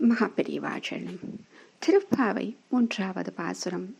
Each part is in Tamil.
மகாபெரிவாச்சரணம் திருப்பாவை மூன்றாவது பாசுரம்.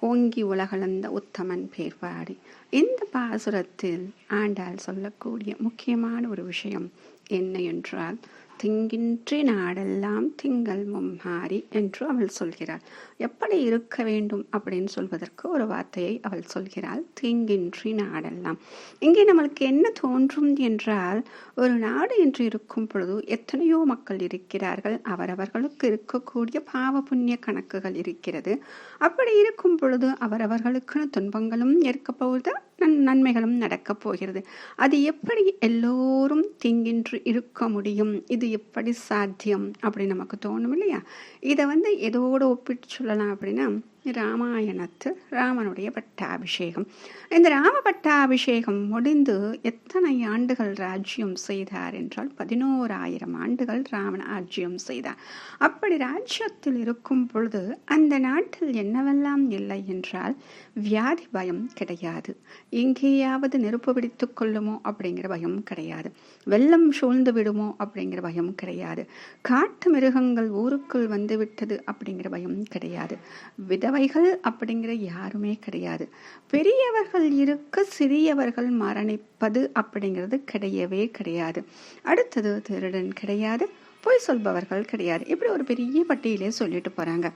ஓங்கி உலகளந்த உத்தமன் பேர்பாடு. இந்த பாசுரத்தில் ஆண்டால் சொல்லக்கூடிய முக்கியமான ஒரு விஷயம் என்ன என்றால் திங்கின்றி நாடெல்லாம் திங்கள் மும்மாறி என்று அவள் சொல்கிறாள். எப்படி இருக்க வேண்டும்? அப்படின்னு சொல்வதற்கு ஒரு வார்த்தையை அவள் சொல்கிறாள். திங்கின்றி நாடெல்லாம். இங்கே நம்மளுக்கு என்ன தோன்றும் என்றால் ஒரு நாடு என்று இருக்கும் பொழுது எத்தனையோ மக்கள் இருக்கிறார்கள். அவரவர்களுக்கு இருக்கக்கூடிய பாவ புண்ணிய கணக்குகள் இருக்கிறது. அப்படி இருக்கும் பொழுது அவரவர்களுக்குன்னு துன்பங்களும் இருக்க போகுது நன்மைகளும் நடக்கப் போகிறது. அது எப்படி எல்லோரும் திங்கின்றி இருக்க முடியும். இது எப்படி சாத்தியம்? அப்படின்னு நமக்கு தோணும் இல்லையா? இதை வந்து எதோடு ஒப்பிட்டு சொல்லலாம் அப்படின்னா ராமாயணத்து ராமனுடைய பட்டாபிஷேகம். இந்த ராம பட்டாபிஷேகம் முடிந்து எத்தனை ஆண்டுகள் ராஜ்யம் செய்தார் என்றால் பதினோராயிரம் ஆண்டுகள் ராமன் ராஜ்யம் செய்தார். அப்படி ராஜ்யத்தில் இருக்கும் பொழுது அந்த நாட்டில் என்னவெல்லாம் இல்லை என்றால் வியாதி பயம் கிடையாது. எங்கேயாவது நெருப்பு பிடித்து கொள்ளுமோ அப்படிங்கிற பயம் கிடையாது. வெள்ளம் சூழ்ந்து விடுமோ அப்படிங்கிற பயம் கிடையாது. காட்டு மிருகங்கள் ஊருக்குள் வந்து விட்டது அப்படிங்கிற பயம் கிடையாது. வித அவைகள் அப்படிங்கிற யாருமே கிடையாது. பெரியவர்கள் இருக்க சிறியவர்கள் மரணிப்பது அப்படிங்கிறது கிடையவே கிடையாது. அடுத்தது திருடன் கிடையாது பொய் சொல்பவர்கள் கிடையாது. இப்படி ஒரு பெரிய பட்டியலே சொல்லிட்டு போறாங்க.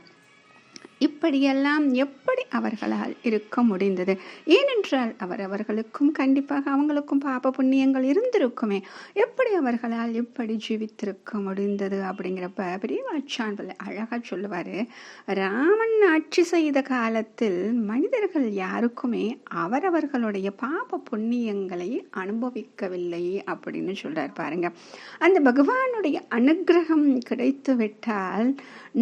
இப்படியெல்லாம் எப்படி அவர்களால் இருக்க முடிந்தது? ஏனென்றால் அவர் அவர்களுக்கும் கண்டிப்பாக அவங்களுக்கும் பாப புண்ணியங்கள் இருந்திருக்குமே. எப்படி அவர்களால் எப்படி ஜீவித்திருக்க முடிந்தது அப்படிங்கிறப்ப பெரியவாச்சான் அழகாக சொல்லுவார் ராமன் ஆட்சி செய்த காலத்தில் மனிதர்கள் யாருக்குமே அவரவர்களுடைய பாப புண்ணியங்களை அனுபவிக்கவில்லை அப்படின்னு சொல்கிறார் பாருங்க. அந்த பகவானுடைய அனுகிரகம் கிடைத்து விட்டால்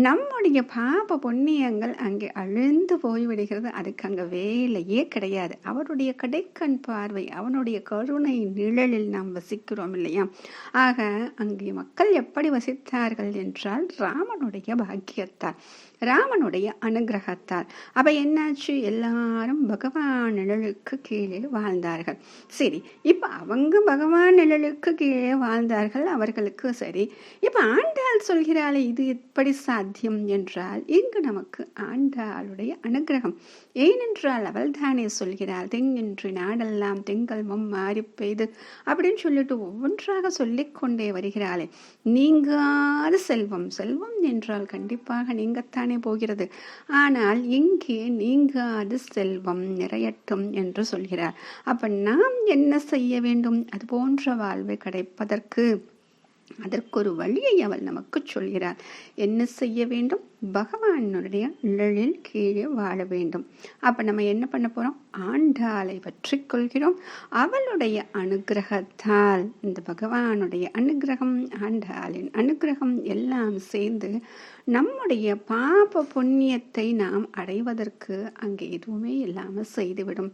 நம்முடைய பாப புண்ணியங்கள் அங்கே அழுந்து போய்விடுகிறது. அதுக்கு அங்கே வேலையே கிடையாது. அவருடைய கடைக்கண் பார்வை அவனுடைய கருணை நிழலில் நாம் வசிக்கிறோம் இல்லையா? ஆக அங்கே மக்கள் எப்படி வசித்தார்கள் என்றால் ராமனுடைய பாக்கியத்தால் ராமனுடைய அனுகிரகத்தால். அப்ப என்னாச்சு? எல்லாரும் பகவான் நிழலுக்கு கீழே வாழ்ந்தார்கள். சரி இப்ப அவங்க பகவான் நிழலுக்கு கீழே வாழ்ந்தார்கள். அவர்களுக்கு சரி இப்ப ஆண்டாள் சொல்கிறாளே இது எப்படி சாத்தியம் என்றால் இங்கு நமக்கு ஆண்டாளுடைய அனுகிரகம். ஏனென்றால் அவள் தானே சொல்கிறாள் தெங்கின்றி நாடெல்லாம் தெங்கள் மும் மாறி பெய்து அப்படின்னு சொல்லிட்டு ஒவ்வொன்றாக சொல்லிக்கொண்டே வருகிறாளே. நீங்காத செல்வம் செல்வம் என்றால் கண்டிப்பாக நீங்கத்தானே போகிறது. ஆனால் இங்கே நீங்காது செல்வம் நிறையட்டும் என்று சொல்கிறார் அப்ப நாம் என்ன செய்ய வேண்டும்? அது போன்ற வாழ்வை கிடைப்பதற்கு அதற்கு ஒரு வழியை அவள் நமக்கு சொல்கிறார் என்ன செய்ய வேண்டும்? பகவானுடைய நிழலில் கீழே வாழ வேண்டும். அப்போ நம்ம என்ன பண்ண போகிறோம் ஆண்டாளை பற்றி கொள்கிறோம். அவளுடைய அனுகிரகத்தால் இந்த பகவானுடைய அனுகிரகம் ஆண்டாளின் அனுகிரகம் எல்லாம் சேர்ந்து நம்முடைய பாப புண்ணியத்தை நாம் அடைவதற்கு அங்கே எதுவுமே இல்லாமல் செய்துவிடும்.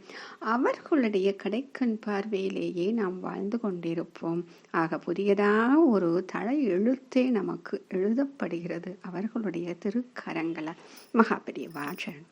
அவர்களுடைய கடைக்கண் பார்வையிலேயே நாம் வாழ்ந்து கொண்டிருப்போம். ஆக புதியதாக ஒரு தலை எழுத்தே நமக்கு எழுதப்படுகிறது. அவர்களுடைய திருக்கரங்கள மகாபெரிய வாஜன்